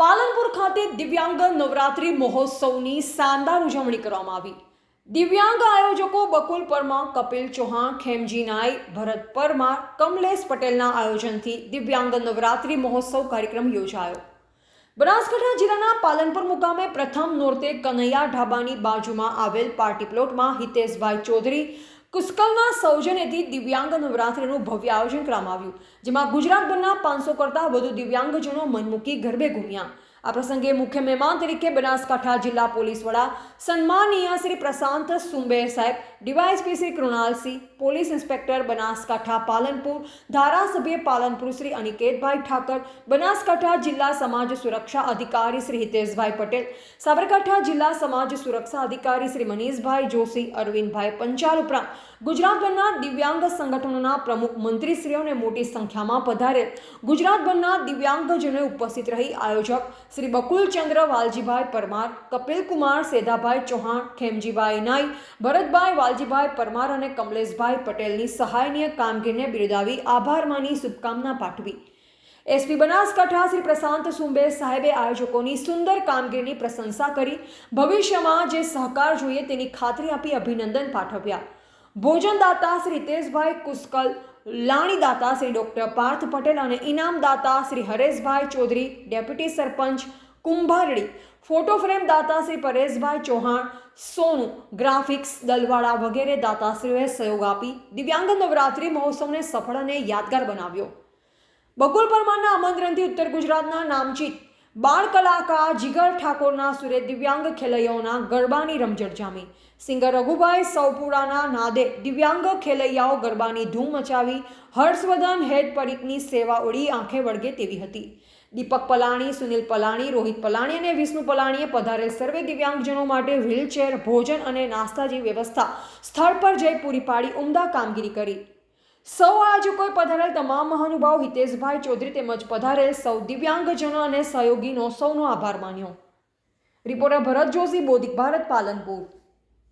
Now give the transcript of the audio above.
ખાતે દિવ્યાંગ નવરાત્રિ મહોત્સવની શાનદાર ઉજવણી કરવામાં આવી. દિવ્યાંગ આયોજકો બકુલ પરમાર, કપિલ ચૌહાણ, ખેમજી નાય ભરત પરમાર, કમલેશ પટેલના આયોજનથી દિવ્યાંગ નવરાત્રિ મહોત્સવ કાર્યક્રમ યોજાયો. બનાસકાંઠા જિલ્લાના પાલનપુર મુકામે પ્રથમ નોરતે કનૈયા ઢાબાની બાજુમાં આવેલ પાર્ટી પ્લોટમાં હિતેશભાઈ ચૌધરી કુસ્કલના સૌજન્યથી દિવ્યાંગ નવરાત્રિનું ભવ્ય આયોજન કરવામાં આવ્યું, જેમાં ગુજરાતભરના પાંચસો કરતાં વધુ દિવ્યાંગજનો મનમૂકી ગરબે ઘૂમ્યા. આ પ્રસંગે મુખ્ય મહેમાન તરીકે બનાસકાંઠા જિલ્લા પોલીસ વડા સન્માનીય શ્રી પ્રશાંત સુંબેર સાહેબ DYSP Shri Krunalsinh police inspector Banaskantha Palanpur ધારાસભ્ય પાલનપુર શ્રી અનિકેતભાઈ ઠાકર બનાસકાંઠા જિલ્લા સમાજ સુરક્ષા અધિકારી શ્રી હિતેશભાઈ પટેલ સાબરકાંઠા જિલ્લા સમાજ સુરક્ષા અધિકારી શ્રી મનીષભાઈ જોશી અરવિંદભાઈ પંચાલ ઉપરાંત ગુજરાતભરના દિવ્યાંગ સંગઠનોના પ્રમુખ મંત્રીશ્રીઓને મોટી સંખ્યામાં પધારેલ ગુજરાતભરના દિવ્યાંગજનોએ ઉપસ્થિત રહી આયોજક શ્રી બકુલચંદ્ર વાલજીભાઈ પરમાર, કપિલકુમાર સેધાભાઈ ચૌહાણ, ખેમજીભાઈ નાઈ, ભરતભાઈ વાલજીભાઈ પરમાર અને કમલેશભાઈ પટેલની સહાયનીય કામગીરીને બિરદાવી આભાર માની શુભકામના પાઠવી. એસપી બનાસકાંઠા શ્રી પ્રશાંત સુંબે સાહેબે આયોજકોની સુંદર કામગીરીની પ્રશંસા કરી. ભવિષ્યમાં જે સહકાર જોઈએ તેની ખાતરી આપી અભિનંદન પાઠવ્યા. ભોજનદાતા શ્રી હિતેશભાઈ કુસ્કલ, લાણીદાતા શ્રી ડૉક્ટર પાર્થ પટેલ અને ઇનામદાતા Shri Hareshbhai Chaudhary, deputy sarpanch Kumbhardi, photo frame દાતા શ્રી પરેશભાઈ ચૌહાણ, સોનું, ગ્રાફિક્સ દલવાડા વગેરે દાતાશ્રીઓએ સહયોગ આપી દિવ્યાંગ નવરાત્રિ મહોત્સવને સફળ અને યાદગાર બનાવ્યો. બકુલ પરમારના આમંત્રણથી ઉત્તર ગુજરાતના નામચીત બાળ કલાકાર જીગર ઠાકોરના સુરે દિવ્યાંગ ખેલૈયાઓના ગરબાની રમઝટ જામી. સિંગર રઘુભાઈ સૌપુરાના નાદે દિવ્યાંગ ખેલૈયાઓ ગરબાની ધૂમ મચાવી, હર્ષવર્ધન હેડ પરીખની સેવા ઉડી આંખે વળગે તેવી હતી. દીપક પલાણી, સુનિલ પલાણી, રોહિત પલાણી અને વિષ્ણુ પલાણીએ પધારેલ સર્વે દિવ્યાંગજનો માટે વ્હીલચેર, ભોજન અને નાસ્તા જેવી વ્યવસ્થા સ્થળ પર જઈ પૂરી પાડી ઉમદા કામગીરી કરી. સૌ આયોજકોએ પધારેલ તમામ મહાનુભાવ હિતેશભાઈ ચૌધરી તેમજ પધારેલ સૌ દિવ્યાંગજનો અને સહયોગીનો સૌનો આભાર માન્યો. રિપોર્ટર ભરત જોશી, બોધિક ભારત, પાલનપુર.